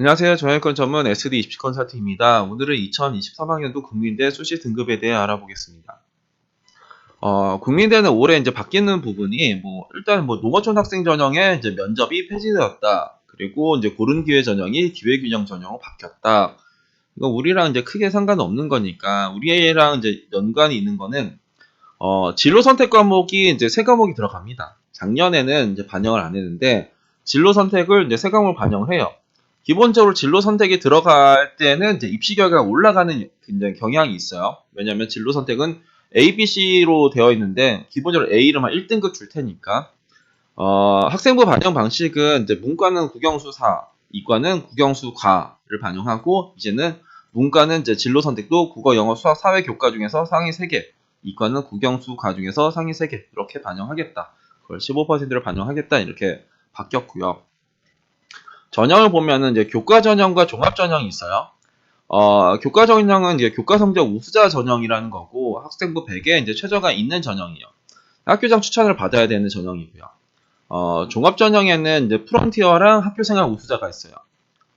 안녕하세요. 정형외과 전문 SD 입시 컨설팅입니다. 오늘은 2023학년도 국민대 수시 등급에 대해 알아보겠습니다. 어, 국민대는 올해 이제 바뀌는 부분이 뭐 일단 뭐 농어촌 학생 전형의 이제 면접이 폐지되었다. 그리고 이제 고른 기회 전형이 기회 균형 전형으로 바뀌었다. 이거 우리랑 이제 크게 상관없는 거니까 우리랑 이제 연관이 있는 거는 어, 진로 선택 과목이 이제 세 과목이 들어갑니다. 작년에는 이제 반영을 안 했는데 진로 선택을 이제 세 과목을 반영을 해요. 기본적으로 진로 선택이 들어갈 때는 이제 입시 결과가 올라가는 굉장히 경향이 있어요. 왜냐하면 진로 선택은 A, B, C로 되어 있는데 기본적으로 A를만 1등급 줄 테니까 어, 학생부 반영 방식은 이제 문과는 국영수 4, 이과는 국영수 과를 반영하고 이제는 문과는 이제 진로 선택도 국어, 영어, 수학, 사회 교과 중에서 상위 3개, 이과는 국영수 과 중에서 상위 3개 이렇게 반영하겠다. 그걸 15%를 반영하겠다 이렇게 바뀌었고요. 전형을 보면은 이제 교과 전형과 종합 전형이 있어요. 어, 교과 전형은 이제 교과 성적 우수자 전형이라는 거고 학생부 100에 이제 최저가 있는 전형이요. 학교장 추천을 받아야 되는 전형이고요. 어, 종합 전형에는 이제 프론티어랑 학교생활 우수자가 있어요.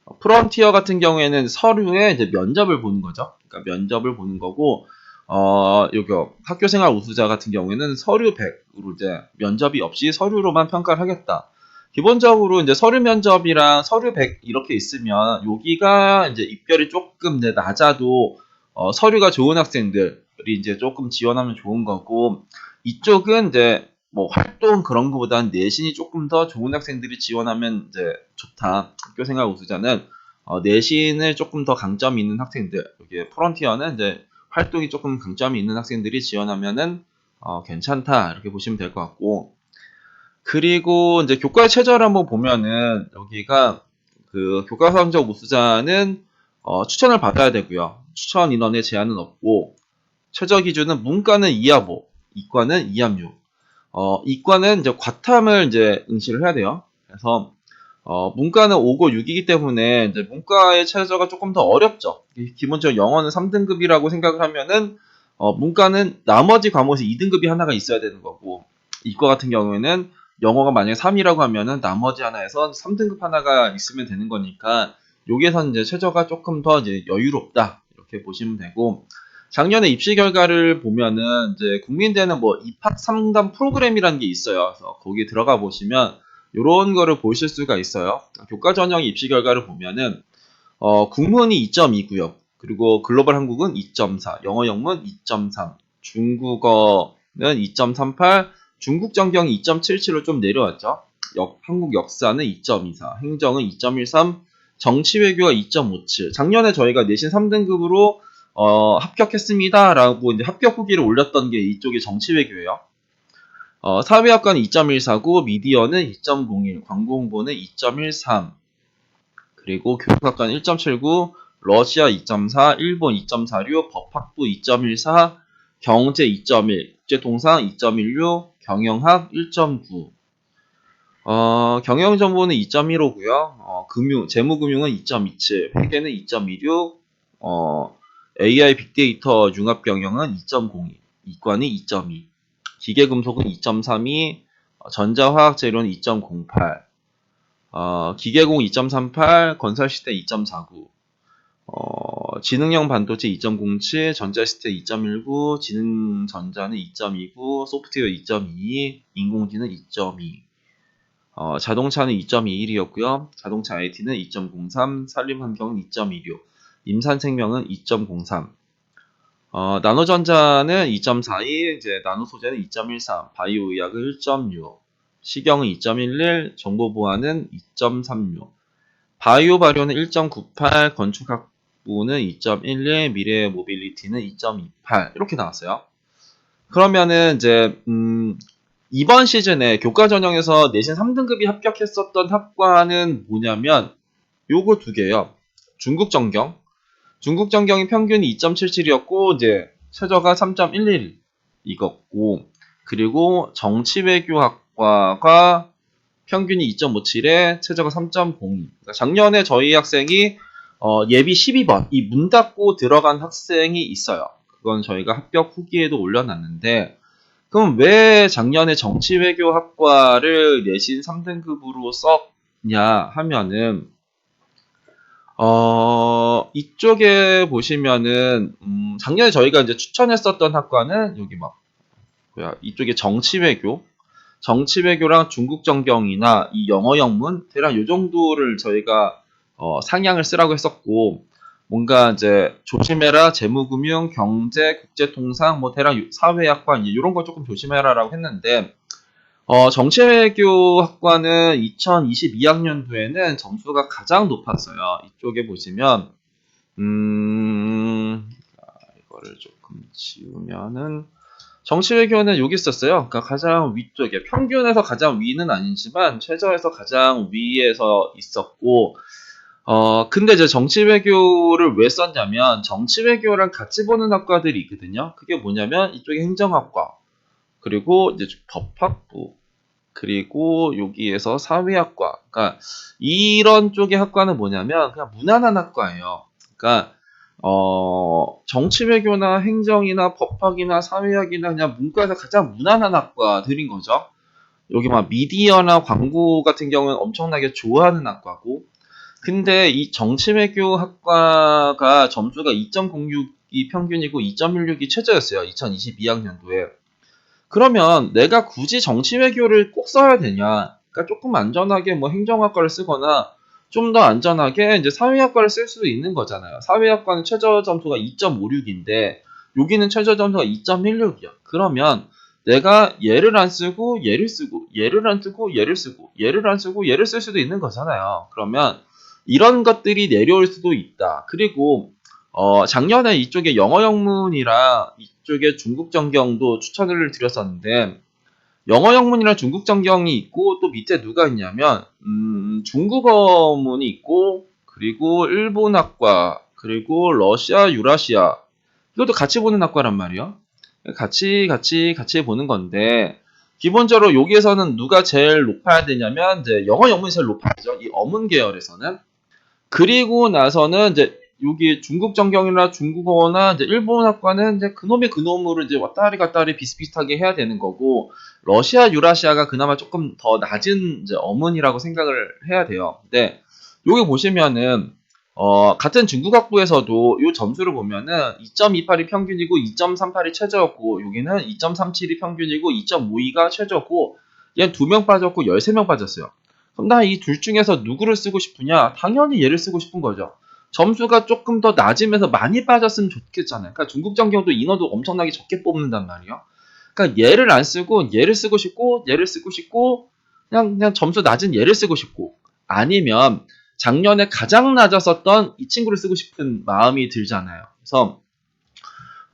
어, 프론티어 같은 경우에는 서류에 이제 면접을 보는 거죠. 그러니까 면접을 보는 거고 어, 요거 학교생활 우수자 같은 경우에는 서류 100으로 이제 면접이 없이 서류로만 평가를 하겠다. 기본적으로 이제 서류 면접이랑 서류 100 이렇게 있으면 여기가 이제 입결이 조금 네, 낮아도 어, 서류가 좋은 학생들이 이제 조금 지원하면 좋은 거고 이쪽은 이제 뭐 활동 그런 거보다는 내신이 조금 더 좋은 학생들이 지원하면 이제 좋다. 학교 생활 우수자는 어, 내신을 조금 더 강점이 있는 학생들 여기 프론티어는 이제 활동이 조금 강점이 있는 학생들이 지원하면은 어, 괜찮다 이렇게 보시면 될 것 같고 그리고 이제 교과 최저를 한번 보면은 여기가 그 교과 성적 우수자는 어, 추천을 받아야 되고요. 추천 인원의 제한은 없고 최저 기준은 문과는 2합5, 이과는 2합 6. 어, 이과는 이제 과탐을 이제 응시를 해야 돼요. 그래서 어, 문과는 5고 6이기 때문에 이제 문과의 최저가 조금 더 어렵죠. 기본적으로 영어는 3등급이라고 생각을 하면은 어, 문과는 나머지 과목에서 2등급이 하나가 있어야 되는 거고 이과 같은 경우에는 영어가 만약에 3이라고 하면은 나머지 하나에서 3등급 하나가 있으면 되는 거니까 여기에서 이제 최저가 조금 더 이제 여유롭다 이렇게 보시면 되고 작년에 입시 결과를 보면은 이제 국민대는 뭐 입학 상담 프로그램이라는 게 있어요. 그래서 거기 들어가 보시면 이런 거를 보실 수가 있어요. 교과 전형 입시 결과를 보면은 어, 국문이 2.2고요. 그리고 글로벌 한국은 2.4, 영어 영문 2.3, 중국어는 2.38, 중국 전경이 2.77로 좀 내려왔죠. 역, 한국 역사는 2.24, 행정은 2.13, 정치 외교가 2.57. 작년에 저희가 내신 3등급으로 어, 합격했습니다라고 이제 합격 후기를 올렸던 게 이쪽이 정치 외교예요. 어, 사회학과는 2.149, 미디어는 2.01, 광고 홍보는 2.13, 그리고 교육학과는 1.79, 러시아 2.4, 일본 2.46, 법학부 2.14, 경제 2.1, 국제통상 2.16, 경영학 1.9. 어, 경영정보는 2.15고요. 어, 금융, 재무금융은 2.27, 회계는 2.26, 어, AI 빅데이터 융합경영은 2.02, 이과는 2.2, 기계금속은 2.32, 어, 전자화학 재료는 2.08, 어, 기계공 2.38, 건설시스템 2.49, 어, 지능형 반도체 2.07, 전자시스템 2.19, 지능전자는 2.29, 소프트웨어 2.22, 인공지능 2.2, 어, 자동차는 2.21이었고요. 자동차 IT는 2.03, 산림환경은 2.16, 임산생명은 2.03, 어, 나노전자는 2.42, 이제 나노소재는 2.13, 바이오의학은 1.6, 시경은 2.11, 정보보안은 2.36, 바이오 발효는 1.98, 건축학 부는 2.11, 미래 모빌리티는 2.28 이렇게 나왔어요. 그러면은 이제 음, 이번 시즌에 교과 전형에서 내신 3등급이 합격했었던 학과는 뭐냐면 요거 두 개요. 중국 전경. 중국 전경이 평균이 2.77이었고 이제 최저가 3.11 이었고 그리고 정치외교학과가 평균이 2.57에 최저가 3.02. 그러니까 작년에 저희 학생이 어, 예비 12번 이 문 닫고 들어간 학생이 있어요. 그건 저희가 합격 후기에도 올려놨는데 그럼 왜 작년에 정치외교학과를 내신 3등급으로 썼냐 하면은 어, 이쪽에 보시면은, 음, 작년에 저희가 이제 추천했었던 학과는 여기 막, 뭐야, 이쪽에 정치외교, 정치외교랑 중국정경이나 이 영어 영문, 대략 요 정도를 저희가 어, 상향을 쓰라고 했었고, 뭔가 이제 조심해라, 재무금융, 경제, 국제통상, 뭐 대략 요- 사회학과 이런 거 조금 조심해라라고 했는데, 어, 정치외교학과는 2022학년도에는 점수가 가장 높았어요. 이쪽에 보시면, 음, 아, 이거를 조금 지우면은, 정치외교는 여기 있었어요. 그러니까 가장 위쪽에, 평균에서 가장 위는 아니지만, 최저에서 가장 위에서 있었고, 어, 근데 이제 정치 외교를 왜 썼냐면, 정치 외교랑 같이 보는 학과들이 있거든요. 그게 뭐냐면, 이쪽에 행정학과, 그리고 이제 법학부, 그리고 여기에서 사회학과. 그러니까 이런 쪽의 학과는 뭐냐면 그냥 무난한 학과예요. 그러니까 어, 정치 외교나 행정이나 법학이나 사회학이나 그냥 문과에서 가장 무난한 학과들인 거죠. 여기 막 미디어나 광고 같은 경우는 엄청나게 좋아하는 학과고, 근데 이 정치외교 학과가 점수가 2.06이 평균이고 2.16이 최저였어요. 2022학년도에. 그러면 내가 굳이 정치 외교를 꼭 써야 되냐? 그러니까 조금 안전하게 뭐 행정학과를 쓰거나 좀 더 안전하게 이제 사회학과를 쓸 수도 있는 거잖아요. 사회학과는 최저 점수가 2.56인데 여기는 최저 점수가 2.16이야. 그러면 내가 얘를 안 쓰고 얘를 쓰고 얘를 안 쓰고 얘를 쓰고 얘를 안 쓰고 얘를 쓸 수도 있는 거잖아요. 그러면 이런 것들이 내려올 수도 있다. 그리고 어, 작년에 이쪽에 영어 영문이랑 이쪽에 중국 정경도 추천을 드렸었는데 영어 영문이랑 중국 정경이 있고 또 밑에 누가 있냐면 음, 중국어문이 있고 그리고 일본 학과 그리고 러시아 유라시아 이것도 같이 보는 학과란 말이에요. 같이 같이 같이 보는 건데 기본적으로 여기에서는 누가 제일 높아야 되냐면 이제 영어 영문이 제일 높아야죠. 이 어문 계열에서는 그리고 나서는 이제 여기 중국 정경이나 중국어나 이제 일본 학과는 이제 그놈의 그놈으로 이제 왔다리 갔다리 비슷비슷하게 해야 되는 거고 러시아 유라시아가 그나마 조금 더 낮은 이제 어문이라고 생각을 해야 돼요. 근데 여기 보시면은 어, 같은 중국 학부에서도 이 점수를 보면은 2.28이 평균이고 2.38이 최저였고 여기는 2.37이 평균이고 2.52가 최저고 얘는 2명 빠졌고 13명 빠졌어요. 그럼 나 이 둘 중에서 누구를 쓰고 싶으냐? 당연히 얘를 쓰고 싶은 거죠. 점수가 조금 더 낮으면서 많이 빠졌으면 좋겠잖아요. 그러니까 중국 정경도 인원도 엄청나게 적게 뽑는단 말이에요. 그러니까 얘를 안 쓰고 얘를 쓰고 싶고 얘를 쓰고 싶고 그냥 그냥 점수 낮은 얘를 쓰고 싶고 아니면 작년에 가장 낮았었던 이 친구를 쓰고 싶은 마음이 들잖아요. 그래서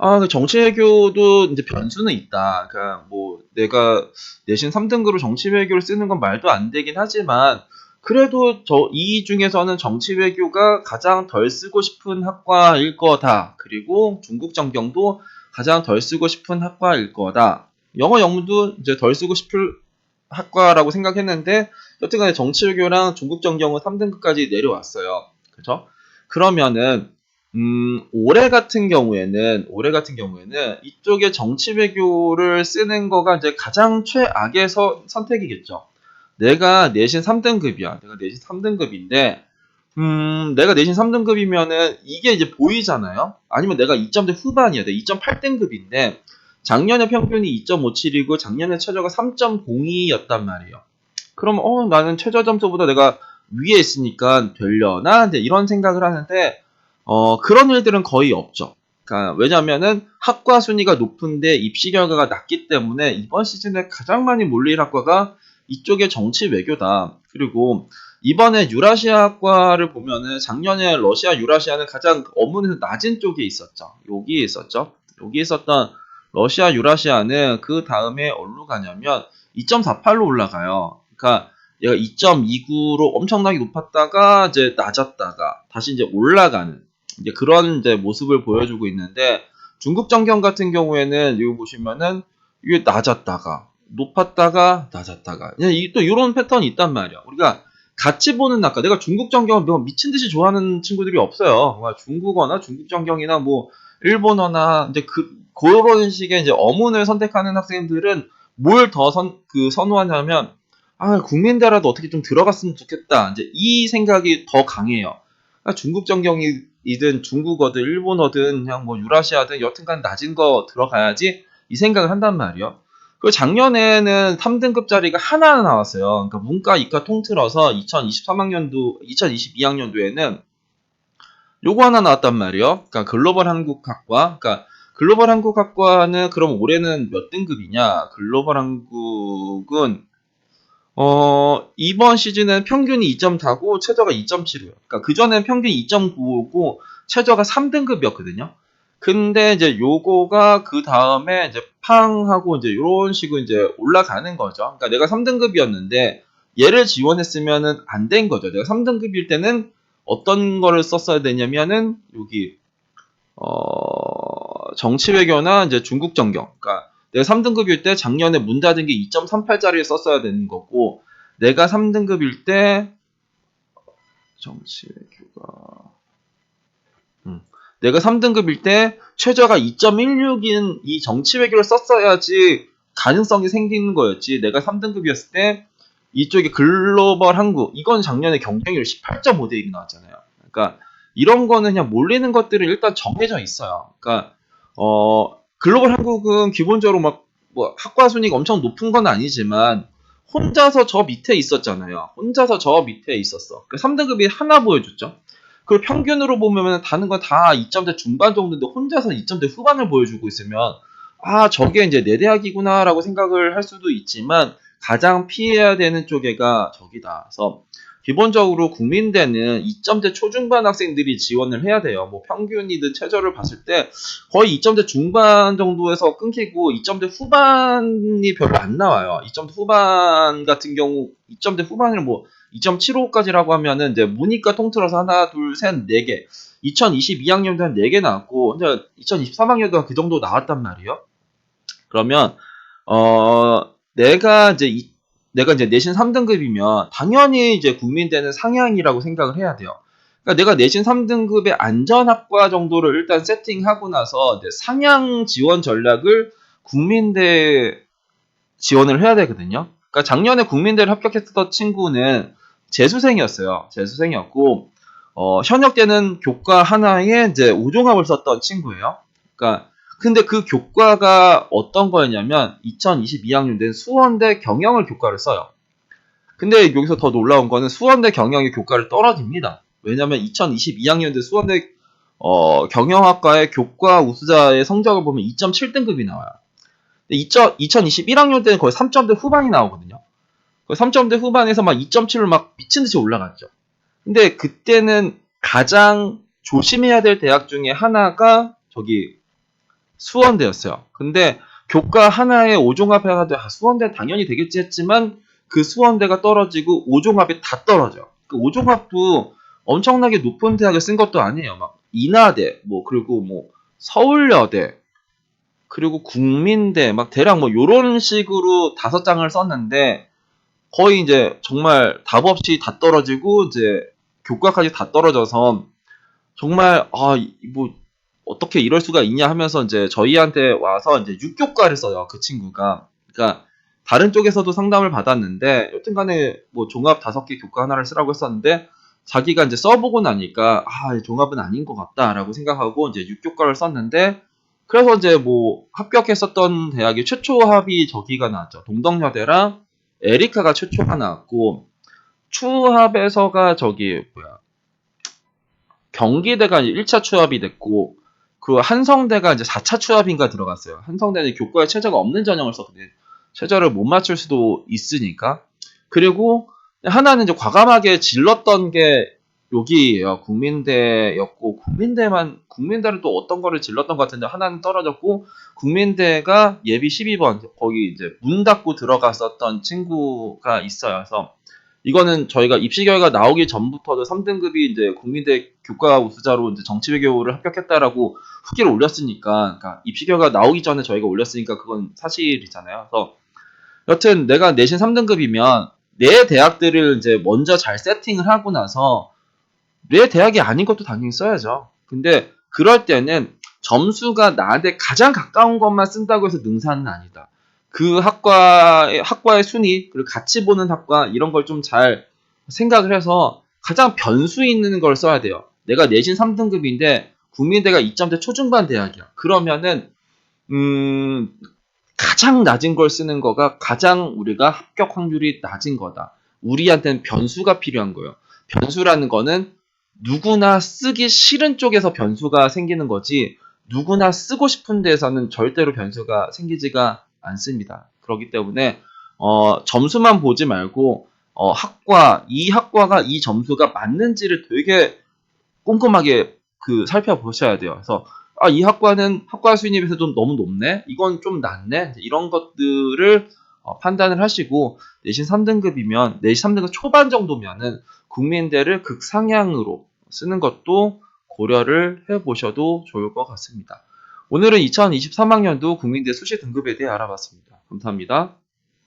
아, 그 정치 외교도 이제 변수는 있다. 그러니까 뭐 내가 내신 3등급으로 정치 외교를 쓰는 건 말도 안 되긴 하지만 그래도 저 이 중에서는 정치 외교가 가장 덜 쓰고 싶은 학과일 거다. 그리고 중국 정경도 가장 덜 쓰고 싶은 학과일 거다. 영어 영문도 이제 덜 쓰고 싶을 학과라고 생각했는데 여튼간에 정치 외교랑 중국 정경은 3등급까지 내려왔어요. 그죠? 그러면은 음, 올해 같은 경우에는, 올해 같은 경우에는 이쪽에 정치 외교를 쓰는 거가 이제 가장 최악의 서- 선택이겠죠. 내가 내신 3등급이야. 내가 내신 3등급인데, 음, 내가 내신 3등급이면은 이게 이제 보이잖아요? 아니면 내가 2점대 후반이야. 내가 2.8등급인데, 작년에 평균이 2.57이고 작년에 최저가 3.02였단 말이에요. 그럼, 어, 나는 최저 점수보다 내가 위에 있으니까 되려나? 이제 이런 생각을 하는데, 어, 그런 일들은 거의 없죠. 그러니까 왜냐면은 학과 순위가 높은데 입시 결과가 낮기 때문에 이번 시즌에 가장 많이 몰릴 학과가 이쪽의 정치 외교다. 그리고 이번에 유라시아 학과를 보면은 작년에 러시아 유라시아는 가장 어문에서 낮은 쪽에 있었죠. 여기에 있었죠. 여기 있었던 러시아 유라시아는 그 다음에 어디로 가냐면 2.48로 올라가요. 그러니까 얘가 2.29로 엄청나게 높았다가 이제 낮았다가 다시 이제 올라가는 이제 그런 이제 모습을 보여주고 있는데 중국 정경 같은 경우에는 여기 보시면은 이게 낮았다가 높았다가 낮았다가 또 이런 패턴이 있단 말이야. 우리가 같이 보는 학과 내가 중국 정경을 뭐 미친 듯이 좋아하는 친구들이 없어요. 뭔가 중국어나 중국 정경이나 뭐 일본어나 이제 그 그런 식의 이제 어문을 선택하는 학생들은 뭘 더 선 그 선호하냐면 아 국민대라도 어떻게 좀 들어갔으면 좋겠다. 이제 이 생각이 더 강해요. 아, 중국 전경이 든 중국어든 일본어든 그냥 뭐 유라시아든 여튼간 낮은 거 들어가야지 이 생각을 한단 말이에요. 그 작년에는 3등급짜리가 하나 나왔어요. 그러니까 문과, 이과 통틀어서 2023학년도, 2022학년도에는 요거 하나 나왔단 말이에요. 그러니까 글로벌 한국학과. 그러니까 글로벌 한국학과는 그럼 올해는 몇 등급이냐? 글로벌 한국은 어, 이번 시즌은 평균이 2.4고 최저가 2.7이에요. 그러니까 그전엔 평균이 2.9고 최저가 3등급이었거든요. 근데 이제 요거가 그 다음에 이제 팡 하고 이제 요런 식으로 이제 올라가는 거죠. 그러니까 내가 3등급이었는데 얘를 지원했으면은 안 된 거죠. 내가 3등급일 때는 어떤 거를 썼어야 되냐면은 여기 어 정치 외교나 이제 중국 정경. 그러니까 내가 3등급일 때 작년에 문 닫은 게 2.38짜리를 썼어야 되는 거고 내가 3등급일 때 정치 외교가 음. 내가 3등급일 때 최저가 2.16인 이 정치 외교를 썼어야지 가능성이 생기는 거였지. 내가 3등급이었을 때 이쪽에 글로벌 한국 이건 작년에 경쟁률 18.5대 1이 나왔잖아요. 그러니까 이런 거는 그냥 몰리는 것들이 일단 정해져 있어요. 그러니까 어 글로벌 한국은 기본적으로 막 뭐 학과 순위가 엄청 높은 건 아니지만 혼자서 저 밑에 있었잖아요. 혼자서 저 밑에 있었어. 그 3등급이 하나 보여줬죠. 그리고 평균으로 보면 다른 건 다 2점대 중반 정도인데 혼자서 2점대 후반을 보여주고 있으면 아 저게 이제 내 대학이구나라고 생각을 할 수도 있지만 가장 피해야 되는 쪽에가 저기다. 그래서 기본적으로 국민대는 2점대 초중반 학생들이 지원을 해야 돼요. 뭐 평균이든 최저를 봤을 때 거의 2점대 중반 정도에서 끊기고 2점대 후반이 별로 안 나와요. 2점대 후반 같은 경우 2점대 후반을 뭐 2.75까지라고 하면은 이제 문이과 통틀어서 하나, 둘, 셋, 네 개. 2022학년도 한 4개 나왔고, 이제 2023학년도 그 정도 나왔단 말이에요. 그러면, 어, 내가 이제, 이, 내가 이제 내신 3등급이면, 당연히 이제 국민대는 상향이라고 생각을 해야 돼요. 그러니까 내가 내신 3등급의 안전학과 정도를 일단 세팅하고 나서 상향 지원 전략을 국민대 지원을 해야 되거든요. 그러니까 작년에 국민대를 합격했던 친구는 재수생이었어요. 재수생이었고 어, 현역 때는 교과 하나에 이제 우종합을 썼던 친구예요. 그러니까 근데 그 교과가 어떤 거였냐면 2022학년 된 수원대 경영을 교과를 써요. 근데 여기서 더 놀라운 거는 수원대 경영의 교과를 떨어집니다. 왜냐면 2022학년 된 수원대 어, 경영학과의 교과 우수자의 성적을 보면 2.7등급이 나와요. 2021학년 때는 거의 3점대 후반이 나오거든요. 3점대 후반에서 막 2.7을 막 미친 듯이 올라갔죠. 근데 그때는 가장 조심해야 될 대학 중에 하나가 저기 수원대였어요. 근데 교과 하나에 5종합 해가지고 아, 수원대 당연히 되겠지 했지만 그 수원대가 떨어지고 5종합이 다 떨어져. 그 5종합도 엄청나게 높은 대학을 쓴 것도 아니에요. 막 인하대, 뭐 그리고 뭐 서울여대, 그리고 국민대, 막 대략 뭐 요런 식으로 다섯 장을 썼는데 거의 이제 정말 답 없이 다 떨어지고 이제 교과까지 다 떨어져서 정말 아 뭐 어떻게 이럴 수가 있냐 하면서 이제 저희한테 와서 이제 육교과를 써요 그 친구가. 그러니까 다른 쪽에서도 상담을 받았는데 여튼 간에 뭐 종합 다섯 개 교과 하나를 쓰라고 했었는데 자기가 이제 써보고 나니까 아 종합은 아닌 것 같다라고 생각하고 이제 육교과를 썼는데 그래서 이제 뭐 합격했었던 대학이 최초 합이 저기가 나왔죠. 동덕여대랑 에리카가 최초가 나왔고 추합에서가 저기 뭐야? 경기대가 1차 추합이 됐고 그 한성대가 이제 4차 추합인가 들어갔어요. 한성대는 교과에 최저가 없는 전형을 썼거든요. 최저를 못 맞출 수도 있으니까. 그리고 하나는 이제 과감하게 질렀던 게 여기에요. 국민대였고 국민대만 국민대는 또 어떤 거를 질렀던 것 같은데 하나는 떨어졌고 국민대가 예비 12번 거기 이제 문 닫고 들어갔었던 친구가 있어요. 그래서 이거는 저희가 입시 결과 나오기 전부터도 3등급이 이제 국민대 교과 우수자로 이제 정치외교를 합격했다라고 후기를 올렸으니까 그러니까 입시 결과 나오기 전에 저희가 올렸으니까 그건 사실이잖아요. 그래서 여튼 내가 내신 3등급이면 내 대학들을 이제 먼저 잘 세팅을 하고 나서 내 대학이 아닌 것도 당연히 써야죠. 근데 그럴 때는 점수가 나한테 가장 가까운 것만 쓴다고 해서 능사는 아니다. 그 학과의, 학과의 순위, 그리고 같이 보는 학과, 이런 걸 좀 잘 생각을 해서 가장 변수 있는 걸 써야 돼요. 내가 내신 3등급인데 국민대가 2점대 초중반 대학이야. 그러면은 음 가장 낮은 걸 쓰는 거가 가장 우리가 합격 확률이 낮은 거다. 우리한테는 변수가 필요한 거예요. 변수라는 거는 누구나 쓰기 싫은 쪽에서 변수가 생기는 거지 누구나 쓰고 싶은 데서는 절대로 변수가 생기지가 않습니다. 그렇기 때문에 어, 점수만 보지 말고 어, 학과 이 학과가 이 점수가 맞는지를 되게 꼼꼼하게 그 살펴보셔야 돼요. 그래서 아, 이 학과는 학과 수인입에서 좀 너무 높네. 이건 좀 낮네. 이런 것들을 어, 판단을 하시고 내신 3등급이면 내신 3등급 초반 정도면은 국민대를 극상향으로 쓰는 것도 고려를 해보셔도 좋을 것 같습니다. 오늘은 2023학년도 국민대 수시 등급에 대해 알아봤습니다. 감사합니다.